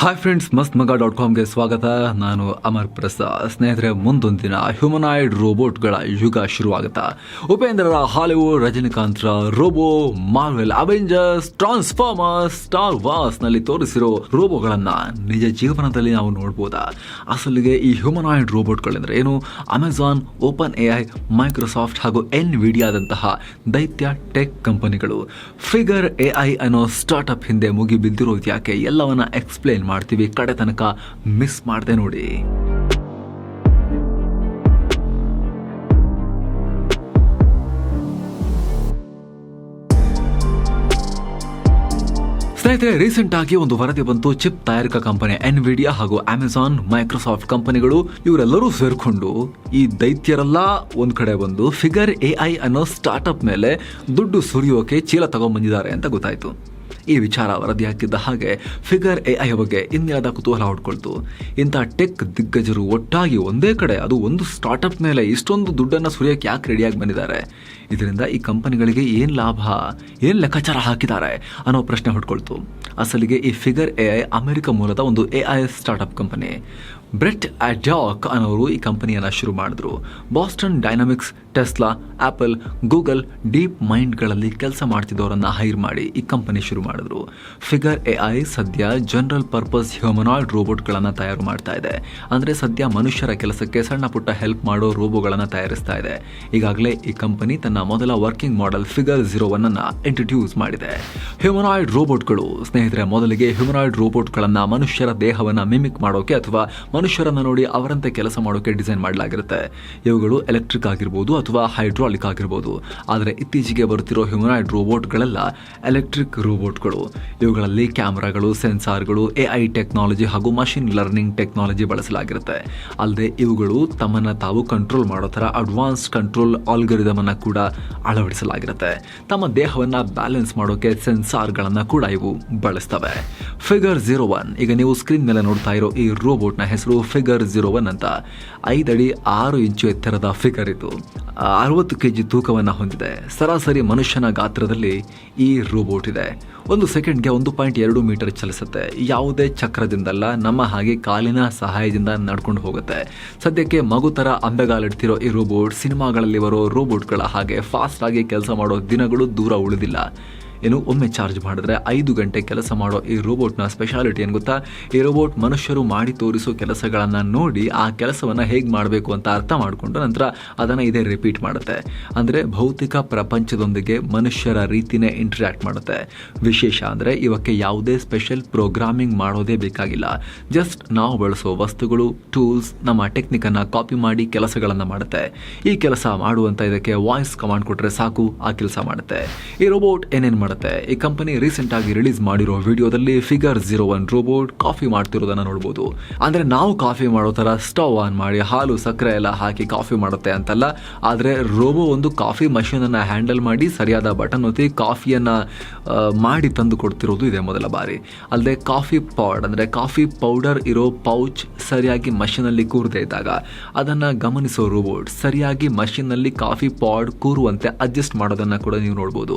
Hi friends ಮಸ್ತ್ ಮಗ dot ಕಾಮ್ಗೆ ಸ್ವಾಗತ. ನಾನು ಅಮರ್ ಪ್ರಸಾದ್. ಸ್ನೇಹಿತರೆ ಮುಂದೊಂದಿನ ಹ್ಯೂಮನಾಯ್ಡ್ ರೋಬೋಟ್ಗಳ ಯುಗ ಶುರುವಾಗುತ್ತಾ. ಉಪೇಂದ್ರರ Hollywood, ರಜನಿಕಾಂತ್ರ robo Marvel Avengers Transformers star ವಾರ್ಸ್ನಲ್ಲಿ ತೋರಿಸಿರೋ ರೋಬೋಗಳನ್ನ ನಿಜ ಜೀವನದಲ್ಲಿ ನಾವು ನೋಡ್ಬೋದಾ? ಅಸಲಿಗೆ ಈ ಹ್ಯೂಮನಾಯ್ಡ್ ರೋಬೋಟ್ಗಳೆಂದ್ರೆ ಏನು? Amazon Open A I Microsoft ಹಾಗೂ ಎನ್ ವಿಡಿಯಾದಂತಹ ದೈತ್ಯ ಟೆಕ್ ಕಂಪನಿಗಳು ಫಿಗರ್ ಎ ಐ ಅನ್ನೋ ಸ್ಟಾರ್ಟ್ಅಪ್ ಹಿಂದೆ ಮುಗಿ ಬಿದ್ದಿರೋದು ಯಾಕೆ ಎಲ್ಲವನ್ನ ಎಕ್ಸ್ಪ್ಲೇನ್ ಮಾಡ್ತೀವಿ. ಕಡೆ ತನಕ ಮಿಸ್ ಮಾಡದೆ ನೋಡಿ. ಸ್ನೇಹಿತರೆ ರೀಸೆಂಟ್ ಆಗಿ ಒಂದು ವರದಿ ಬಂತು. ಚಿಪ್ ತಯಾರಿಕಾ ಕಂಪನಿ ಎನ್ವಿಡಿಯಾ ಹಾಗೂ ಅಮೆಜಾನ್ ಮೈಕ್ರೋಸಾಫ್ಟ್ ಕಂಪನಿಗಳು ಇವರೆಲ್ಲರೂ ಸೇರ್ಕೊಂಡು ಈ ದೈತ್ಯರೆಲ್ಲ ಒಂದ್ ಕಡೆ ಬಂದು ಫಿಗರ್ ಎ ಐ ಅನ್ನೋ ಸ್ಟಾರ್ಟ್ಅಪ್ ಮೇಲೆ ದುಡ್ಡು ಸುರಿಯೋಕೆ ಚೀಲ ತಗೊಂಡ್ಬಂದಿದ್ದಾರೆ ಅಂತ ಗೊತ್ತಾಯ್ತು. ಈ ವಿಚಾರ ವರದಿ ಹಾಕಿದ್ದ ಹಾಗೆ ಫಿಗರ್ ಎ ಐ ಬಗ್ಗೆ ಇನ್ನಿಲ್ಲದ ಕುತೂಹಲ ಹೊಡ್ಕೊಳ್ತು. ಇಂಥ ಟೆಕ್ ದಿಗ್ಗಜರು ಒಟ್ಟಾಗಿ ಒಂದೇ ಕಡೆ, ಅದು ಒಂದು ಸ್ಟಾರ್ಟ್ಅಪ್ ಮೇಲೆ ಇಷ್ಟೊಂದು ದುಡ್ಡನ್ನು ಸುರಿಯೋಕೆ ಯಾಕೆ ರೆಡಿಯಾಗಿ ಬಂದಿದ್ದಾರೆ? ಇದರಿಂದ ಈ ಕಂಪನಿಗಳಿಗೆ ಏನು ಲಾಭ? ಏನು ಲೆಕ್ಕಾಚಾರ ಹಾಕಿದ್ದಾರೆ? ಅನ್ನೋ ಪ್ರಶ್ನೆ ಹೊಡ್ಕೊಳ್ತು. ಅಸಲಿಗೆ ಈ ಫಿಗರ್ ಎ ಐ ಅಮೆರಿಕ ಮೂಲದ ಒಂದು A I startup company Brett Adcock ಅನ್ನೋರು ಈ ಕಂಪನಿಯನ್ನು ಶುರು ಮಾಡಿದ್ರು. Boston Dynamics Tesla Apple Google Deep ಮೈಂಡ್ಗಳಲ್ಲಿ ಕೆಲಸ ಮಾಡ್ತಿದ್ದವರನ್ನು ಹೈರ್ ಮಾಡಿ ಈ ಕಂಪನಿ ಶುರು ಮಾಡಿದ್ರು. ಫಿಗರ್ ಎ ಐ ಸದ್ಯ ಜನರಲ್ ಪರ್ಪಸ್ ಹ್ಯೂಮನಾಯ್ಡ್ ರೋಬೋಟ್ಗಳನ್ನು ತಯಾರು ಮಾಡ್ತಾ ಇದೆ. ಅಂದರೆ ಸದ್ಯ ಮನುಷ್ಯರ ಕೆಲಸಕ್ಕೆ ಸಣ್ಣ ಪುಟ್ಟ ಹೆಲ್ಪ್ ಮಾಡೋ ರೋಬೋಗಳನ್ನು ತಯಾರಿಸ್ತಾ ಇದೆ. ಈಗಾಗಲೇ ಈ ಕಂಪನಿ ತನ್ನ ಮೊದಲ working model figure zero one ಅನ್ನ ಇಂಟ್ರೊಡ್ಯೂಸ್ ಮಾಡಿದೆ. ಹ್ಯೂಮನಾಯ್ಡ್ ರೋಬೋಟ್ಗಳು, ಸ್ನೇಹಿತರೆ, ಮೊದಲಿಗೆ ಹ್ಯೂಮನಾಯ್ಡ್ ರೋಬೋಟ್ಗಳನ್ನು ಮನುಷ್ಯರ ದೇಹವನ್ನು ಮಿಮಿಕ್ ಮಾಡೋಕೆ ಅಥವಾ ಮನುಷ್ಯರನ್ನ ನೋಡಿ ಅವರಂತೆ ಕೆಲಸ ಮಾಡೋಕೆ ಡಿಸೈನ್ ಮಾಡಲಾಗಿರುತ್ತೆ. ಇವುಗಳು ಎಲೆಕ್ಟ್ರಿಕ್ ಆಗಿರ್ಬೋದು ಅಥವಾ ಹೈಡ್ರಾಲಿಕ್ ಆಗಿರ್ಬೋದು. ಆದರೆ ಇತ್ತೀಚೆಗೆ ಬರುತ್ತಿರೋ ಹ್ಯೂಮನಾಯ್ಡ್ ರೋಬೋಟ್ಗಳೆಲ್ಲ ಎಲೆಕ್ಟ್ರಿಕ್ ರೋಬೋಟ್ಗಳು. ಇವುಗಳಲ್ಲಿ ಕ್ಯಾಮ್ರಾಗಳು, ಸೆನ್ಸಾರ್ಗಳು, ಎ ಐ ಟೆಕ್ನಾಲಜಿ ಹಾಗೂ ಮಷಿನ್ ಲರ್ನಿಂಗ್ ಟೆಕ್ನಾಲಜಿ ಬಳಸಲಾಗಿರುತ್ತೆ. ಅಲ್ಲದೆ ಇವುಗಳು ತಮ್ಮನ್ನ ತಾವು ಕಂಟ್ರೋಲ್ ಮಾಡೋ ಥರ ಅಡ್ವಾನ್ಸ್ ಕಂಟ್ರೋಲ್ ಆಲ್ಗರಿದಮ್ ಅನ್ನ ಕೂಡ ಅಳವಡಿಸಲಾಗಿರುತ್ತೆ. ತಮ್ಮ ದೇಹವನ್ನ ಬ್ಯಾಲೆನ್ಸ್ ಮಾಡೋಕೆ ಸೆನ್ಸಾರ್ಗಳನ್ನ ಕೂಡ ಇವು ಬಳಸ್ತವೆ. ಫಿಗರ್ ಝೀರೋ ಒನ್, ಈಗ ನೀವು ಸ್ಕ್ರೀನ್ ಮೇಲೆ ನೋಡ್ತಾ ಇರೋ ಈ ರೋಬೋಟ್ನ ಹೆಸರು ಫಿಗರ್ ಝೀರೋ ಒನ್ ಅಂತ ಐದಡಿ ಆರು ಇಂಚು ಎತ್ತರದ ಫಿಗರ್ ಇದು ಅರವತ್ತು ಕೆ ಜಿ ತೂಕವನ್ನು ಹೊಂದಿದೆ. ಸರಾಸರಿ ಮನುಷ್ಯನ ಗಾತ್ರದಲ್ಲಿ ಈ ರೋಬೋಟ್ ಇದೆ. ಒಂದು ಸೆಕೆಂಡ್ಗೆ ಒಂದು ಪಾಯಿಂಟ್ ಎರಡು ಮೀಟರ್ ಚಲಿಸುತ್ತೆ. ಯಾವುದೇ ಚಕ್ರದಿಂದಲ್ಲ, ನಮ್ಮ ಹಾಗೆ ಕಾಲಿನ ಸಹಾಯದಿಂದ ನಡ್ಕೊಂಡು ಹೋಗುತ್ತೆ. ಸದ್ಯಕ್ಕೆ ಮಗು ಥರ ಅಂಬೆಗಾಲಿಡ್ತಿರೋ ಈ ರೋಬೋಟ್ ಸಿನಿಮಾಗಳಲ್ಲಿ ಬರೋ ರೋಬೋಟ್ಗಳ ಹಾಗೆ ಫಾಸ್ಟ್ ಆಗಿ ಕೆಲಸ ಮಾಡೋ ದಿನಗಳು ದೂರ ಉಳಿದಿಲ್ಲ. ಏನು ಒಮ್ಮೆ ಚಾರ್ಜ್ ಮಾಡಿದ್ರೆ ಐದು ಗಂಟೆ ಕೆಲಸ ಮಾಡೋ ಈ ರೋಬೋಟ್ನ ಸ್ಪೆಷಾಲಿಟಿ ಏನು ಗೊತ್ತಾ? ಈ ರೋಬೋಟ್ ಮನುಷ್ಯರು ಮಾಡಿ ತೋರಿಸೋ ಕೆಲಸಗಳನ್ನು ನೋಡಿ ಆ ಕೆಲಸವನ್ನು ಹೇಗೆ ಮಾಡಬೇಕು ಅಂತ ಅರ್ಥ ಮಾಡಿಕೊಂಡು ನಂತರ ಅದನ್ನು ಇದೇ ರಿಪೀಟ್ ಮಾಡುತ್ತೆ. ಅಂದರೆ ಭೌತಿಕ ಪ್ರಪಂಚದೊಂದಿಗೆ ಮನುಷ್ಯರ ರೀತಿನೇ ಇಂಟ್ರ್ಯಾಕ್ಟ್ ಮಾಡುತ್ತೆ. ವಿಶೇಷ ಅಂದರೆ ಇವಕ್ಕೆ ಯಾವುದೇ ಸ್ಪೆಷಲ್ ಪ್ರೋಗ್ರಾಮಿಂಗ್ ಮಾಡೋದೇ ಬೇಕಾಗಿಲ್ಲ. ಜಸ್ಟ್ ನಾವು ಬಳಸೋ ವಸ್ತುಗಳು ಟೂಲ್ಸ್ ನಮ್ಮ ಟೆಕ್ನಿಕನ್ನು ಕಾಪಿ ಮಾಡಿ ಕೆಲಸಗಳನ್ನು ಮಾಡುತ್ತೆ. ಈ ಕೆಲಸ ಮಾಡುವಂತ ಇದಕ್ಕೆ ವಾಯ್ಸ್ ಕಮಾಂಡ್ ಕೊಟ್ಟರೆ ಸಾಕು, ಆ ಕೆಲಸ ಮಾಡುತ್ತೆ. ಈ ರೋಬೋಟ್ ಏನೇನು ಮಾಡುತ್ತೆ. ಈ ಕಂಪನಿ ರೀಸೆಂಟ್ ಆಗಿ ರಿಲೀಸ್ ಮಾಡಿರೋ ವಿಡಿಯೋದಲ್ಲಿ Figure zero one robot coffee ಮಾಡ್ತಿರೋದನ್ನ ನೋಡ್ಬೋದು. ಅಂದ್ರೆ ನಾವು ಕಾಫಿ ಮಾಡೋ ತರ ಸ್ಟವ್ ಆನ್ ಮಾಡಿ ಹಾಲು ಸಕ್ಕರೆ ಎಲ್ಲ ಹಾಕಿ ಕಾಫಿ ಮಾಡುತ್ತೆ ಅಂತಲ್ಲ. ಆದ್ರೆ ರೋಬೋ ಒಂದು ಕಾಫಿ ಮಷೀನ್ ಅನ್ನ ಹ್ಯಾಂಡಲ್ ಮಾಡಿ ಸರಿಯಾದ ಬಟನ್ ಒತ್ತಿ ಕಾಫಿಯನ್ನ ಮಾಡಿ ತಂದು ಕೊಡ್ತಿರೋದು ಇದೆ ಮೊದಲ ಬಾರಿ. ಅಲ್ಲದೆ ಕಾಫಿ ಪಾಡ್ ಅಂದ್ರೆ ಕಾಫಿ ಪೌಡರ್ ಇರೋ ಪೌಚ್ ಸರಿಯಾಗಿ ಮಷೀನಲ್ಲಿ ಕೂರದೇ ಇದ್ದಾಗ ಅದನ್ನ ಗಮನಿಸೋ ರೋಬೋಟ್ ಸರಿಯಾಗಿ ಮಷೀನ್ನಲ್ಲಿ ಕಾಫಿ ಪಾಡ್ ಕೂರುವಂತೆ ಅಡ್ಜಸ್ಟ್ ಮಾಡೋದನ್ನ ಕೂಡ ನೀವು ನೋಡ್ಬೋದು.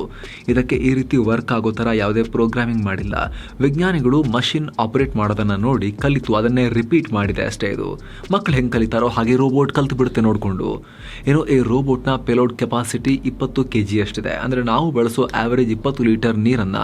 ಇದಕ್ಕೆ ಈ ರೀತಿ ವರ್ಕ್ ಆಗೋ ಥರ ಯಾವುದೇ ಪ್ರೋಗ್ರಾಮಿಂಗ್ ಮಾಡಿಲ್ಲ. ವಿಜ್ಞಾನಿಗಳು ಮಷಿನ್ ಆಪರೇಟ್ ಮಾಡೋದನ್ನ ನೋಡಿ ಕಲಿತು ಅದನ್ನೇ ರಿಪೀಟ್ ಮಾಡಿದೆ ಅಷ್ಟೇ ಇದು. ಮಕ್ಕಳು ಹೆಂಗೆ ಕಲಿತಾರೋ ಹಾಗೆ ರೋಬೋಟ್ ಕಲ್ತು ಬಿಡುತ್ತೆ ನೋಡಿಕೊಂಡು. ಏನು ಈ ರೋಬೋಟ್ನ ಪೆಲೋಡ್ ಕೆಪಾಸಿಟಿ ಇಪ್ಪತ್ತು ಕೆ ಜಿ ಅಷ್ಟಿದೆ. ಅಂದರೆ ನಾವು ಬಳಸೋ ಆವರೇಜ್ ಇಪ್ಪತ್ತು ಲೀಟರ್ ನೀರನ್ನು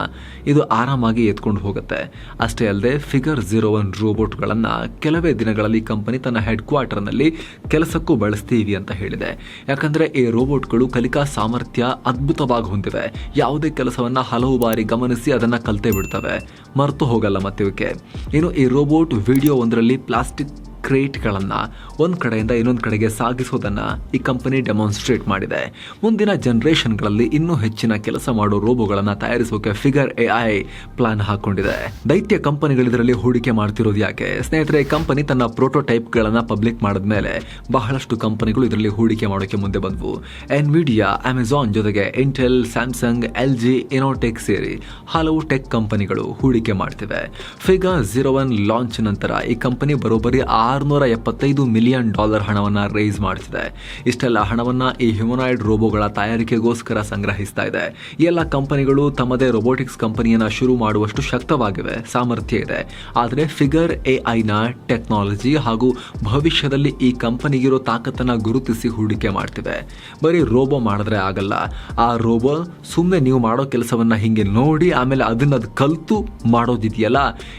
ಇದು ಆರಾಮಾಗಿ ಎತ್ಕೊಂಡು ಹೋಗುತ್ತೆ. ಅಷ್ಟೇ ಅಲ್ಲದೆ ಫಿಗರ್ ಝೀರೋ ಒನ್ ರೋಬೋಟ್ಗಳನ್ನು ಕೆಲವೇ ದಿನಗಳಲ್ಲಿ ಕಂಪನಿ ತನ್ನ ಹೆಡ್ ಕ್ವಾರ್ಟರ್ನಲ್ಲಿ ಕೆಲಸಕ್ಕೂ ಬಳಸ್ತೀವಿ ಅಂತ ಹೇಳಿದೆ. ಯಾಕಂದರೆ ಈ ರೋಬೋಟ್ಗಳು ಕಲಿಕಾ ಸಾಮರ್ಥ್ಯ ಅದ್ಭುತವಾಗಿ ಹೊಂದಿವೆ. ಯಾವುದೇ ಕೆಲಸವನ್ನ ಹಲವು ಬಾರಿ ಗಮನಿಸಿ ಅದನ್ನ ಕಲ್ತೇ ಬಿಡ್ತವೆ. ಮರೆತು ಹೋಗಲ್ಲ ಮತ್ತೆ ಇವಕ್ಕೆ ಏನು ಈ ರೋಬೋಟ್ ವಿಡಿಯೋ ಒಂದರಲ್ಲಿ ಪ್ಲಾಸ್ಟಿಕ್ ಕ್ರೇಟ್ಗಳನ್ನು ಒಂದು ಕಡೆಯಿಂದ ಇನ್ನೊಂದು ಕಡೆಗೆ ಸಾಗಿಸೋದನ್ನ ಈ ಕಂಪನಿ ಡೆಮಾನ್ಸ್ಟ್ರೇಟ್ ಮಾಡಿದೆ. ಮುಂದಿನ ಜನರೇಷನ್ಗಳಲ್ಲಿ ಇನ್ನೂ ಹೆಚ್ಚಿನ ಕೆಲಸ ಮಾಡೋ ರೋಬೋಗಳನ್ನು ತಯಾರಿಸೋಕೆ ಫಿಗರ್ ಎ ಐ ಪ್ಲಾನ್ ಹಾಕೊಂಡಿದೆ. ದೈತ್ಯ ಕಂಪನಿಗಳು ಇದರಲ್ಲಿ ಹೂಡಿಕೆ ಮಾಡ್ತಿರೋದು ಯಾಕೆ? ಸ್ನೇಹಿತರೆ ಕಂಪನಿ ತನ್ನ ಪ್ರೋಟೋಟೈಪ್ಗಳನ್ನು ಪಬ್ಲಿಕ್ ಮಾಡಿದ್ಮೇಲೆ ಬಹಳಷ್ಟು ಕಂಪನಿಗಳು ಇದರಲ್ಲಿ ಹೂಡಿಕೆ ಮಾಡೋಕೆ ಮುಂದೆ ಬಂದವು. ಎನ್ವಿಡಿಯಾ ಅಮೆಜಾನ್ ಜೊತೆಗೆ Intel Samsung L G Innotek ಸೇರಿ ಹಲವು ಟೆಕ್ ಕಂಪನಿಗಳು ಹೂಡಿಕೆ ಮಾಡ್ತಿವೆ. ಫಿಗರ್ ಜೀರೋ ಒನ್ ಲಾಂಚ್ ನಂತರ ಈ ಕಂಪನಿ ಬರೋಬ್ಬರಿ ಆರುನೂರ ಎಪ್ಪತ್ತೈದು ಮಿಲಿಯನ್ ಬಿಲಿಯನ್ ಡಾಲರ್ ಹಣವನ್ನ ರೇಸ್ ಮಾಡ್ತಿದೆ. ಇಷ್ಟೆಲ್ಲ ಹಣವನ್ನ ಈ ಹ್ಯೂಮನಾಯ್ಡ್ ರೋಬೋಗಳ ತಯಾರಿಕೆಗೋಸ್ಕರ ಸಂಗ್ರಹಿಸ್ತಾ ಇದೆ. ಈ ಎಲ್ಲ ಕಂಪನಿಗಳು ತಮ್ಮದೇ ರೋಬೋಟಿಕ್ಸ್ ಕಂಪನಿಯನ್ನು ಶುರು ಮಾಡುವಷ್ಟು ಶಕ್ತವಾಗಿವೆ. ಸಾಮರ್ಥ್ಯ ಇದೆ. ಆದರೆ ಫಿಗರ್ ಎ ಐನ ಟೆಕ್ನಾಲಜಿ ಹಾಗೂ ಭವಿಷ್ಯದಲ್ಲಿ ಈ ಕಂಪನಿಗಿರೋ ತಾಕತ್ತನ್ನು ಗುರುತಿಸಿ ಹೂಡಿಕೆ ಮಾಡ್ತಿವೆ ಬರೀ ರೋಬೋ ಮಾಡಿದ್ರೆ ಆಗಲ್ಲ. ಆ ರೋಬೋ ಸುಮ್ಮನೆ ನೀವು ಮಾಡೋ ಕೆಲಸವನ್ನು ಹಿಂಗೆ ನೋಡಿ ಆಮೇಲೆ ಅದನ್ನ ಅದು ಕಲ್ತು ಮಾಡೋದಿದೆಯಲ್ಲ?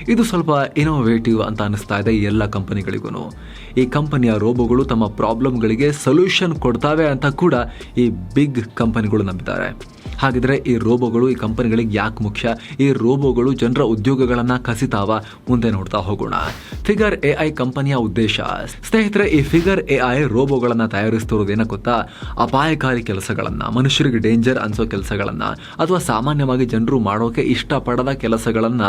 ಇದು ಸ್ವಲ್ಪ ಇನೋವೇಟಿವ್ ಅಂತ ಅನಿಸ್ತಾ ಇದೆ ಎಲ್ಲ ಕಂಪನಿಗಳಿಗೂ ಈ ಕಂಪನಿಯ ರೋಬೋಗಳು ತಮ್ಮ ಪ್ರಾಬ್ಲಮ್ಗಳಿಗೆ ಸೊಲ್ಯೂಷನ್ ಕೊಡ್ತಾವೆ ಅಂತ ಕೂಡ ಈ ಬಿಗ್ ಕಂಪನಿಗಳು ನಂಬಿದ್ದಾರೆ. ಹಾಗಿದ್ರೆ ಈ ರೋಬೋಗಳು ಈ ಕಂಪನಿಗಳಿಗೆ ಯಾಕೆ ಮುಖ್ಯ? ಈ ರೋಬೋಗಳು ಜನರ ಉದ್ಯೋಗಗಳನ್ನ ಕಸಿತಾವ? ಮುಂದೆ ನೋಡ್ತಾ ಹೋಗೋಣ. ಫಿಗರ್ ಎ ಐ ಕಂಪನಿಯ ಉದ್ದೇಶ. ಸ್ನೇಹಿತರೆ, ಈ ಫಿಗರ್ ಎ ಐ ರೋಬೋಗಳನ್ನ ತಯಾರಿಸ್ತಿರೋದೇನ ಗೊತ್ತಾ? ಅಪಾಯಕಾರಿ ಕೆಲಸಗಳನ್ನ, ಮನುಷ್ಯರಿಗೆ ಡೇಂಜರ್ ಅನ್ಸೋ ಕೆಲಸಗಳನ್ನ, ಅಥವಾ ಸಾಮಾನ್ಯವಾಗಿ ಜನರು ಮಾಡೋಕೆ ಇಷ್ಟಪಡದ ಕೆಲಸಗಳನ್ನ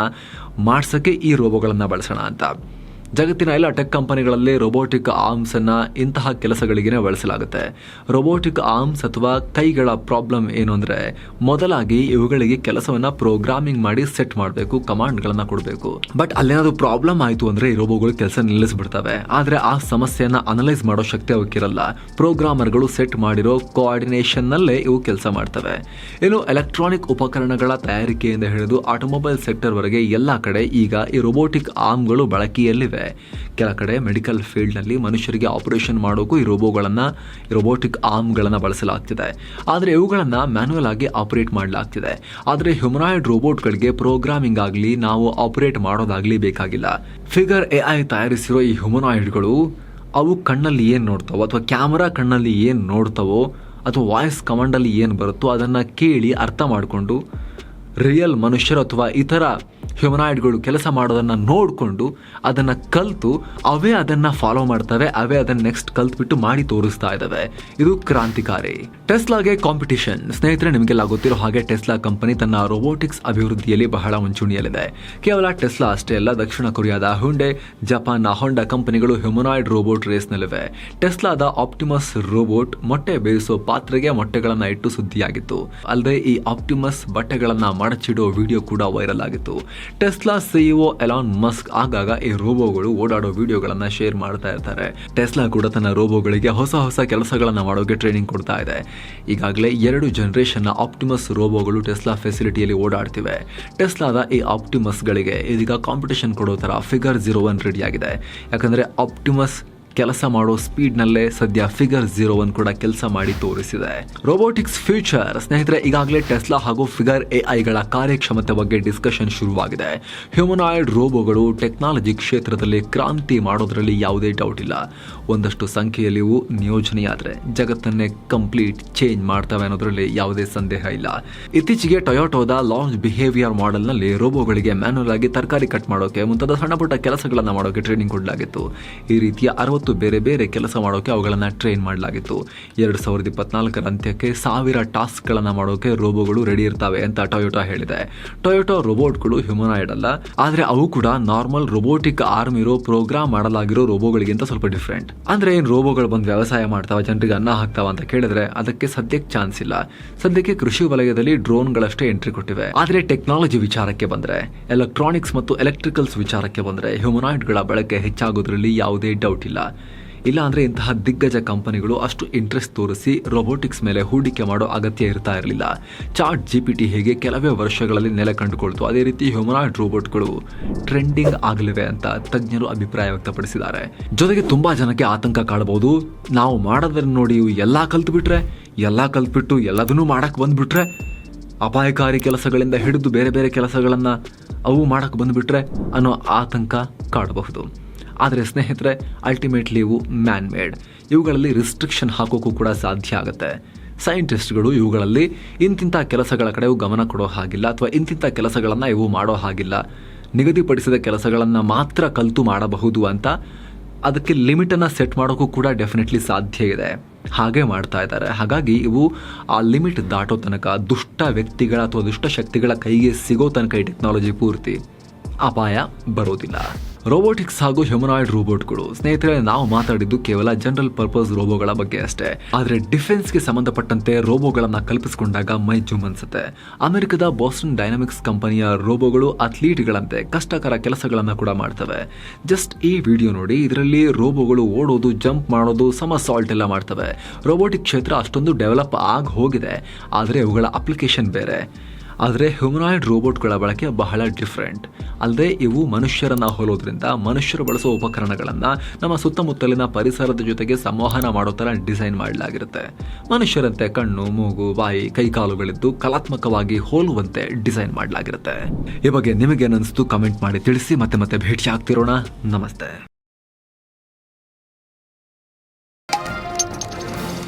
ಮಾಡ್ಸಕ್ಕೆ ಈ ರೋಬೋಗಳನ್ನ ಬಳಸೋಣ ಅಂತ. ಜಗತ್ತಿನ ಎಲ್ಲ ಟೆಕ್ ಕಂಪನಿಗಳಲ್ಲಿ ರೊಬೋಟಿಕ್ ಆರ್ಮ್ಸ್ ಅನ್ನ ಇಂತಹ ಕೆಲಸಗಳಿಗೆ ಬಳಸಲಾಗುತ್ತೆ. ರೊಬೋಟಿಕ್ ಆರ್ಮ್ಸ್ ಅಥವಾ ಕೈಗಳ ಪ್ರಾಬ್ಲಮ್ ಏನು ಅಂದ್ರೆ, ಮೊದಲಾಗಿ ಇವುಗಳಿಗೆ ಕೆಲಸವನ್ನ ಪ್ರೋಗ್ರಾಮಿಂಗ್ ಮಾಡಿ ಸೆಟ್ ಮಾಡಬೇಕು ಕಮಾಂಡ್ಗಳನ್ನ ಕೊಡಬೇಕು. ಬಟ್ ಅಲ್ಲೇನಾದ್ರು ಪ್ರಾಬ್ಲಮ್ ಆಯಿತು ಅಂದ್ರೆ ಈ ರೋಬೋಗಳು ಕೆಲಸ ನಿಲ್ಲಿಸ್ಬಿಡ್ತವೆ. ಆದ್ರೆ ಆ ಸಮಸ್ಯೆಯನ್ನ ಅನಲೈಸ್ ಮಾಡೋ ಶಕ್ತಿ ಅವಕ್ಕಿರಲ್ಲ. ಪ್ರೋಗ್ರಾಮರ್ಗಳು ಸೆಟ್ ಮಾಡಿರೋ ಕೋಆರ್ಡಿನೇಷನ್ನಲ್ಲೇ ಇವು ಕೆಲಸ ಮಾಡ್ತವೆ. ಇನ್ನು ಎಲೆಕ್ಟ್ರಾನಿಕ್ ಉಪಕರಣಗಳ ತಯಾರಿಕೆಯಿಂದ ಹಿಡಿದು ಆಟೋಮೊಬೈಲ್ ಸೆಕ್ಟರ್ ವರೆಗೆ ಎಲ್ಲ ಕಡೆ ಈಗ ಈ ರೊಬೋಟಿಕ್ ಆರ್ಮ್ಗಳು ಬಳಕೆಯಲ್ಲಿವೆ. ಕೆಲ ಕಡೆ ಮೆಡಿಕಲ್ ಫೀಲ್ಡ್ನಲ್ಲಿ ಮನುಷ್ಯರಿಗೆ ಆಪರೇಷನ್ ಮಾಡೋಕ್ಕೂ ಈ ರೋಬೋಗಳನ್ನು ರೋಬೋಟಿಕ್ ಆರ್ಮ್ಗಳನ್ನು ಬಳಸಲಾಗ್ತಿದೆ. ಆದರೆ ಇವುಗಳನ್ನು ಮ್ಯಾನ್ಯಲ್ ಆಗಿ ಆಪರೇಟ್ ಮಾಡಲಾಗ್ತಿದೆ. ಆದರೆ ಹ್ಯುಮನಾಯ್ಡ್ ರೋಬೋಟ್ಗಳಿಗೆ ಪ್ರೋಗ್ರಾಮಿಂಗ್ ಆಗಲಿ, ನಾವು ಆಪರೇಟ್ ಮಾಡೋದಾಗಲಿ ಬೇಕಾಗಿಲ್ಲ. ಫಿಗರ್ ಎ ಐ ತಯಾರಿಸಿರೋ ಈ ಹ್ಯುಮನಾಯ್ಡ್ಗಳು ಅವು ಕಣ್ಣಲ್ಲಿ ಏನು ನೋಡ್ತವೋ ಅಥವಾ ಕ್ಯಾಮರಾ ಕಣ್ಣಲ್ಲಿ ಏನು ನೋಡ್ತವೋ ಅಥವಾ ವಾಯ್ಸ್ ಕಮಾಂಡಲ್ಲಿ ಏನು ಬರುತ್ತೋ ಅದನ್ನು ಕೇಳಿ ಅರ್ಥ ಮಾಡಿಕೊಂಡು ರಿಯಲ್ ಮನುಷ್ಯರು ಅಥವಾ ಇತರ ಹ್ಯುಮನಾಯ್ಡ್ಗಳು ಕೆಲಸ ಮಾಡೋದನ್ನು ನೋಡಿಕೊಂಡು ಅದನ್ನು ಕಲ್ತು ಅವೇ ಅದನ್ನು ಫಾಲೋ ಮಾಡ್ತವೆ, ಅವೇ ಅದನ್ನು ನೆಕ್ಸ್ಟ್ ಕಲ್ತ್ಬಿಟ್ಟು ಮಾಡಿ ತೋರಿಸ್ತಾ ಇದ್ದಾವೆ ಇದು ಕ್ರಾಂತಿಕಾರಿ. ಟೆಸ್ಲಾಗೆ ಕಾಂಪಿಟಿಷನ್. ಸ್ನೇಹಿತರೆ, ನಿಮಗೆಲ್ಲ ಗೊತ್ತಿರೋ ಹಾಗೆ ಟೆಸ್ಲಾ ಕಂಪನಿ ತನ್ನ ರೋಬೋಟಿಕ್ಸ್ ಅಭಿವೃದ್ಧಿಯಲ್ಲಿ ಬಹಳ ಮುಂಚೂಣಿಯಲ್ಲಿದೆ. ಕೇವಲ ಟೆಸ್ಲಾ ಅಷ್ಟೇ ಅಲ್ಲ, ದಕ್ಷಿಣ ಕೊರಿಯಾದ ಹುಂಡೆ ಜಪಾನ್ನ ಹೊಂಡಾ ಕಂಪನಿಗಳು ಹ್ಯೂಮನಾಯ್ಡ್ ರೋಬೋಟ್ ರೇಸ್ನಲ್ಲಿವೆ. ಟೆಸ್ಲಾದ ಆಪ್ಟಿಮಸ್ ರೋಬೋಟ್ ಮೊಟ್ಟೆ ಬೇಯಿಸೋ ಪಾತ್ರೆಗೆ ಮೊಟ್ಟೆಗಳನ್ನು ಇಟ್ಟು ಸುದ್ದಿಯಾಗಿತ್ತು. ಅಲ್ಲದೆ ಈ ಆಪ್ಟಿಮಸ್ ಬಟ್ಟೆಗಳನ್ನು ಮಡಚಿಡೋ ವಿಡಿಯೋ ಕೂಡ ವೈರಲ್ ಆಗಿತ್ತು. ಟೆಸ್ಲಾ ಸಿಇಒ ಎಲಾನ್ ಮಸ್ಕ್ ಆಗಾಗ ಈ ರೋಬೋಗಳು ಓಡಾಡೋ ವಿಡಿಯೋಗಳನ್ನ ಶೇರ್ ಮಾಡ್ತಾ ಇರ್ತಾರೆ. ಟೆಸ್ಲಾ ಕೂಡ ತನ್ನ ರೋಬೋಗಳಿಗೆ ಹೊಸ ಹೊಸ ಕೆಲಸಗಳನ್ನು ಮಾಡೋಕೆ ಟ್ರೈನಿಂಗ್ ಕೊಡ್ತಾ ಇದೆ. ಈಗಾಗಲೇ ಎರಡು ಜನರೇಷನ್ ಆಪ್ಟಿಮಸ್ ರೋಬೋಗಳು ಟೆಸ್ಲಾ ಫೆಸಿಲಿಟಿಯಲ್ಲಿ ಓಡಾಡ್ತಿವೆ. ಟೆಸ್ಲಾದ ಈ ಆಪ್ಟಿಮಸ್ಗಳಿಗೆ ಇದೀಗ ಕಾಂಪಿಟೇಷನ್ ಕೊಡೋ ತರ ಫಿಗರ್ ಜೀರೋ ಒನ್ ರೆಡಿ ಆಗಿದೆ. ಯಾಕಂದ್ರೆ ಆಪ್ಟಿಮಸ್ ಕೆಲಸ ಮಾಡೋ ಸ್ಪೀಡ್ನಲ್ಲೇ ಸದ್ಯ ಫಿಗರ್ ಜೀರೋ ಒನ್ ಕೂಡ ಕೆಲಸ ಮಾಡಿ ತೋರಿಸಿದೆ. ರೋಬೋಟಿಕ್ಸ್ ಫ್ಯೂಚರ್ ಸ್ನೇಹಿತರೆ, ಈಗಾಗಲೇ ಟೆಸ್ಲಾ ಹಾಗೂ ಫಿಗರ್ ಎ ಐಗಳ ಕಾರ್ಯಕ್ಷಮತೆ ಬಗ್ಗೆ ಡಿಸ್ಕಷನ್ ಶುರುವಾಗಿದೆ. ಹ್ಯೂಮನಾಯ್ಡ್ ರೋಬೋಗಳು ಟೆಕ್ನಾಲಜಿ ಕ್ಷೇತ್ರದಲ್ಲಿ ಕ್ರಾಂತಿ ಮಾಡೋದ್ರಲ್ಲಿ ಯಾವುದೇ ಡೌಟ್ ಇಲ್ಲ. ಒಂದಷ್ಟು ಸಂಖ್ಯೆಯಲ್ಲಿ ನಿಯೋಜನೆಯಾದ್ರೆ ನಿಯೋಜನೆಯಾದರೆ ಜಗತ್ತನ್ನೇ ಕಂಪ್ಲೀಟ್ ಚೇಂಜ್ ಮಾಡ್ತವೆ ಅನ್ನೋದ್ರಲ್ಲಿ ಯಾವುದೇ ಸಂದೇಹ ಇಲ್ಲ. ಇತ್ತೀಚೆಗೆ ಟೊಯೋಟೋದ ಲಾಂಚ್ ಬಿಹೇವಿಯರ್ ಮಾಡೆಲ್ನಲ್ಲಿ ರೋಬೋಗಳಿಗೆ ಮ್ಯಾನ್ಯಲ್ ಆಗಿ ತರಕಾರಿ ಕಟ್ ಮಾಡೋಕೆ ಮುಂತಾದ ಸಣ್ಣ ಪುಟ್ಟ ಕೆಲಸಗಳನ್ನು ಮಾಡೋಕೆ ಟ್ರೈನಿಂಗ್ ಕೊಡಲಾಗಿತ್ತು. ಈ ರೀತಿಯ ಅರವತ್ತು ಬೇರೆ ಬೇರೆ ಕೆಲಸ ಮಾಡೋಕೆ ಅವುಗಳನ್ನು ಟ್ರೈನ್ ಮಾಡಲಾಗಿತ್ತು. ಎರಡು ಸಾವಿರದ ಇಪ್ಪತ್ನಾಲ್ಕರ ಅಂತ್ಯಕ್ಕೆ ಸಾವಿರ ಟಾಸ್ಕ್ಗಳನ್ನು ಮಾಡೋಕೆ ರೋಬೋಗಳು ರೆಡಿ ಇರ್ತವೆ ಅಂತ ಟೊಯೋಟೋ ಹೇಳಿದೆ. ಟೊಯೋಟೋ ರೋಬೋಟ್ಗಳು ಹ್ಯೂಮನಾಯ್ಡ್ ಅಲ್ಲ, ಆದರೆ ಅವು ಕೂಡ ನಾರ್ಮಲ್ ರೋಬೋಟಿಕ್ ಆರ್ಮ್ ಇರೋ ಪ್ರೋಗ್ರಾಮ್ ಮಾಡಲಾಗಿರೋ ರೋಬೋಗಳಿಗಿಂತ ಸ್ವಲ್ಪ ಡಿಫ್ರೆಂಟ್ ಅಂದರೆ ಏನು ರೋಬೋಗಳು ಬಂದು ವ್ಯವಸಾಯ ಮಾಡ್ತಾವ, ಜನರಿಗೆ ಅನ್ನ ಹಾಕ್ತಾವ ಅಂತ ಕೇಳಿದ್ರೆ ಅದಕ್ಕೆ ಸದ್ಯಕ್ಕೆ ಚಾನ್ಸ್ ಇಲ್ಲ. ಸದ್ಯಕ್ಕೆ ಕೃಷಿ ವಲಯದಲ್ಲಿ ಡ್ರೋನ್ಗಳಷ್ಟೇ ಎಂಟ್ರಿ ಕೊಟ್ಟಿವೆ. ಆದರೆ ಟೆಕ್ನಾಲಜಿ ವಿಚಾರಕ್ಕೆ ಬಂದರೆ ಎಲೆಕ್ಟ್ರಾನಿಕ್ಸ್ ಮತ್ತು ಎಲೆಕ್ಟ್ರಿಕಲ್ಸ್ ವಿಚಾರಕ್ಕೆ ಬಂದರೆ ಹ್ಯೂಮನಾಯ್ಡ್ಗಳ ಬಳಕೆ ಹೆಚ್ಚಾಗೋದ್ರಲ್ಲಿ ಯಾವುದೇ ಡೌಟ್ ಇಲ್ಲ. ಇಲ್ಲ ಅಂದರೆ ಇಂತಹ ದಿಗ್ಗಜ ಕಂಪನಿಗಳು ಅಷ್ಟು ಇಂಟ್ರೆಸ್ಟ್ ತೋರಿಸಿ ರೊಬೋಟಿಕ್ಸ್ ಮೇಲೆ ಹೂಡಿಕೆ ಮಾಡೋ ಅಗತ್ಯ ಇರ್ತಾ ಇರಲಿಲ್ಲ. ಚಾಟ್ ಜಿ ಪಿ ಟಿ ಹೇಗೆ ಕೆಲವೇ ವರ್ಷಗಳಲ್ಲಿ ನೆಲೆ ಕಂಡುಕೊಳ್ತು. ಅದೇ ರೀತಿ ಹ್ಯೂಮನಾಯ್ಡ್ ರೋಬೋಟ್ಗಳು ಟ್ರೆಂಡಿಂಗ್ ಆಗಲಿವೆ ಅಂತ ತಜ್ಞರು ಅಭಿಪ್ರಾಯ ವ್ಯಕ್ತಪಡಿಸಿದ್ದಾರೆ. ಜೊತೆಗೆ ತುಂಬಾ ಜನಕ್ಕೆ ಆತಂಕ ಕಾಡಬಹುದು ನಾವು ಮಾಡೋದನ್ನು ನೋಡಿ ಎಲ್ಲ ಕಲ್ತು ಕಲ್ತ್ಬಿಟ್ರೆ, ಎಲ್ಲ ಕಲ್ತ್ಬಿಟ್ಟು ಎಲ್ಲದನ್ನೂ ಮಾಡಕ್ಕೆ ಬಂದುಬಿಟ್ರೆ, ಅಪಾಯಕಾರಿ ಕೆಲಸಗಳಿಂದ ಹಿಡಿದು ಬೇರೆ ಬೇರೆ ಕೆಲಸಗಳನ್ನ ಅವು ಮಾಡಕ್ಕೆ ಬಂದುಬಿಟ್ರೆ ಅನ್ನೋ ಆತಂಕ ಕಾಡಬಹುದು ಆದರೆ ಸ್ನೇಹಿತರೆ ಅಲ್ಟಿಮೇಟ್ಲಿ ಇವು ಮ್ಯಾನ್ ಮೇಡ್ ಇವುಗಳಲ್ಲಿ ರಿಸ್ಟ್ರಿಕ್ಷನ್ ಹಾಕೋಕ್ಕೂ ಕೂಡ ಸಾಧ್ಯ ಆಗುತ್ತೆ. ಸೈಂಟಿಸ್ಟ್ಗಳು ಇವುಗಳಲ್ಲಿ ಇಂತಿಂಥ ಕೆಲಸಗಳ ಕಡೆ ಗಮನ ಕೊಡೋ ಹಾಗಿಲ್ಲ ಅಥವಾ ಇಂತಿಂಥ ಕೆಲಸಗಳನ್ನು ಇವು ಮಾಡೋ ಹಾಗಿಲ್ಲ. ನಿಗದಿಪಡಿಸಿದ ಕೆಲಸಗಳನ್ನು ಮಾತ್ರ ಕಲಿತು ಮಾಡಬಹುದು ಅಂತ ಅದಕ್ಕೆ ಲಿಮಿಟನ್ನು ಸೆಟ್ ಮಾಡೋಕ್ಕೂ ಕೂಡ ಡೆಫಿನೆಟ್ಲಿ ಸಾಧ್ಯ ಇದೆ. ಹಾಗೆ ಮಾಡ್ತಾ ಇದ್ದಾರೆ. ಹಾಗಾಗಿ ಇವು ಆ ಲಿಮಿಟ್ ದಾಟೋ ತನಕ ದುಷ್ಟ ವ್ಯಕ್ತಿಗಳ ಅಥವಾ ದುಷ್ಟ ಶಕ್ತಿಗಳ ಕೈಗೆ ಸಿಗೋ ತನಕ ಈ ಟೆಕ್ನಾಲಜಿ ಪೂರ್ತಿ. ಅಪಾಯ ಬರೋದಿಲ್ಲ. ರೋಬೋಟಿಕ್ಸ್ ಹಾಗೂ ಹ್ಯೂಮನಾಯ್ಡ್ ರೋಬೋಟ್ಗಳು ಸ್ನೇಹಿತರೆ ನಾವು ಮಾತಾಡಿದ್ದು ಕೇವಲ ಜನರಲ್ ಪರ್ಪಸ್ ರೋಬೋಗಳ ಬಗ್ಗೆ ಅಷ್ಟೇ. ಆದರೆ ಡಿಫೆನ್ಸ್ಗೆ ಸಂಬಂಧಪಟ್ಟಂತೆ ರೋಬೋಗಳನ್ನು ಕಲ್ಪಿಸಿಕೊಂಡಾಗ ಮೈ ಜುಮ್ ಅನ್ಸುತ್ತೆ ಅಮೆರಿಕದ ಬಾಸ್ಟನ್ ಡೈನಾಮಿಕ್ಸ್ ಕಂಪನಿಯ ರೋಬೋಗಳು ಅಥ್ಲೀಟ್ಗಳಂತೆ ಕಷ್ಟಕರ ಕೆಲಸಗಳನ್ನು ಕೂಡ ಮಾಡ್ತವೆ. ಜಸ್ಟ್ ಈ ವಿಡಿಯೋ ನೋಡಿ, ಇದರಲ್ಲಿ ರೋಬೋಗಳು ಓಡೋದು ಜಂಪ್ ಮಾಡೋದು ಸಮ ಸಾಲ್ಟ್ ಎಲ್ಲ ಮಾಡ್ತವೆ. ರೋಬೋಟಿಕ್ ಕ್ಷೇತ್ರ ಅಷ್ಟೊಂದು ಡೆವಲಪ್ ಆಗಿ ಹೋಗಿದೆ. ಆದರೆ ಅವುಗಳ ಅಪ್ಲಿಕೇಶನ್ ಬೇರೆ. ಆದರೆ ಹ್ಯೂಮನಾಯ್ಡ್ ರೋಬೋಟ್ಗಳ ಬಳಕೆ ಬಹಳ ಡಿಫ್ರೆಂಟ್ ಅಲ್ಲದೆ ಇವು ಮನುಷ್ಯರನ್ನು ಹೋಲೋದ್ರಿಂದ, ಮನುಷ್ಯರು ಬಳಸುವ ಉಪಕರಣಗಳನ್ನು ನಮ್ಮ ಸುತ್ತಮುತ್ತಲಿನ ಪರಿಸರದ ಜೊತೆಗೆ ಸಂವಹನ ಮಾಡೋ ಥರ ಡಿಸೈನ್ ಮಾಡಲಾಗಿರುತ್ತೆ. ಮನುಷ್ಯರಂತೆ ಕಣ್ಣು, ಮೂಗು, ಬಾಯಿ, ಕೈಕಾಲುಗಳಿದ್ದು ಕಲಾತ್ಮಕವಾಗಿ ಹೋಲುವಂತೆ ಡಿಸೈನ್ ಮಾಡಲಾಗಿರುತ್ತೆ. ಈ ಬಗ್ಗೆ ನಿಮಗೆ ಅನಿಸ್ತು ಕಮೆಂಟ್ ಮಾಡಿ ತಿಳಿಸಿ, ಮತ್ತೆ ಮತ್ತೆ ಭೇಟಿ ಆಗ್ತಿರೋಣ ನಮಸ್ತೆ.